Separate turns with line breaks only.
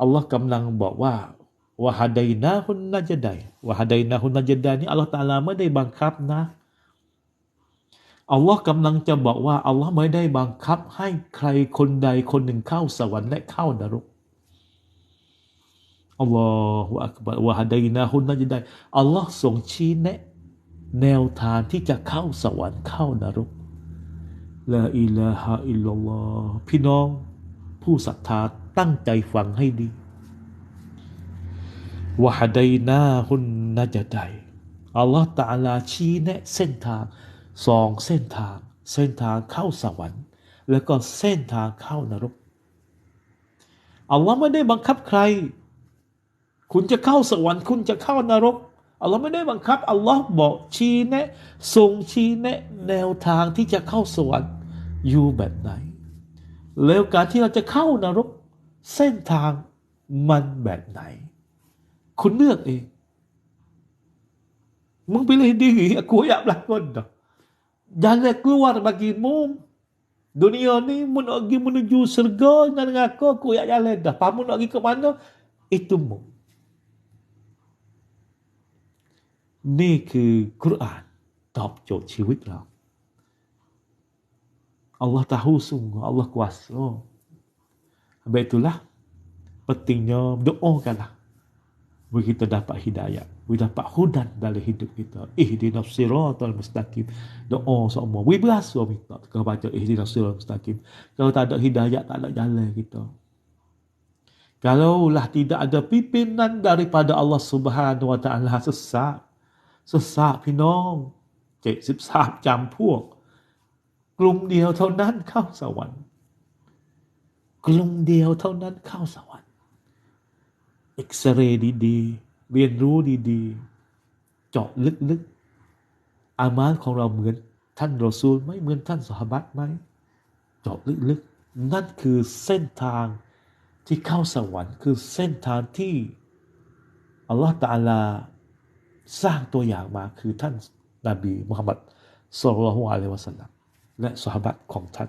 อัลลอฮ์กำลังบอกว่าวะฮดัยนะฮุนนัจดัยวะฮดัยนะฮุนนัจดานี่อัลลอฮ์ตาลาไม่ได้บังคับนะอัลลอฮ์กำลังจะบอกว่าอัลลอฮ์ไม่ได้บังคับให้ใครคนใดคนหนึ่งเข้าสวรรค์และเข้านรกอัลลอฮฺอักบัรวะฮดัยนะฮุนนัจดัยอัลลอฮ์ทรงชี้แนะแนวทางที่จะเข้าสวรรค์เข้านรกลาอิลาฮะอิลลัลลอฮ์พี่น้องผู้ศรัทธา ตั้งใจฟังให้ดีวะฮดัยนาฮุนนัจดัยอัลลอฮ์ตาลาชี้แนะเส้นทางสองเส้นทาง เส้นทางเข้าสวรรค์ แล้วก็เส้นทางเข้านรกอัลลอฮ์ไม่ได้บังคับใคร คุณจะเข้าสวรรค์ คุณจะเข้านรกอัลลอฮ์ไม่ได้บังคับอัลลอฮ์บอกชี้แนะทรงชี้แนะแนวทางที่จะเข้าสวรรค์อยู่แบบไหน แล้วการที่เราจะเข้านรก เส้นทางมันแบบไหน คุณเลือกเอง มึง pilih diri aku ayat berlakon dah jalan keluar bagimu dunia ni mu nak pergi menuju surga dengan aku aku ayat jalan dah pamu nak pergi ke mana itu mu นี่คือคุรานตอบโจทย์ชีวิตเรา Allah tahu sungguh Allah kuasa Habis itulah pentingnya doakanlah Bagi kita dapat hidayah Bagi dapat hudan dalam hidup kita Ihdinas siratal mustaqim Doa semua Bagi berasa minta Kalau baca ihdinas siratal mustaqim Kalau tak ada hidayah Tak ada jalan kita Kalaulah tidak ada pimpinan daripada Allah Subhanahu Wa Taala sesat สสะพี่น้องเจ็ดสิบสามจำพวก กลุ่มเดียวเท่านั้นเข้าสวรรค์ กลุ่มเดียวเท่านั้นเข้าสวรรค์เอ็กซเรย์ดีๆ เรียนรู้ดีๆ เจาะลึกๆ อามานของเราเหมือนท่านรอซูลไม่เหมือนท่านสหบัตไหมเจาะลึกๆ นั่นคือเส้นทางที่เข้าสวรรค์ คือเส้นทางที่อัลลอฮฺตาลาสร้างตัวอย่างมาคือท่านนาบีมุฮัมมัดสุลลัลฮุอะลัยวะสัลลัมและสหบัตของท่าน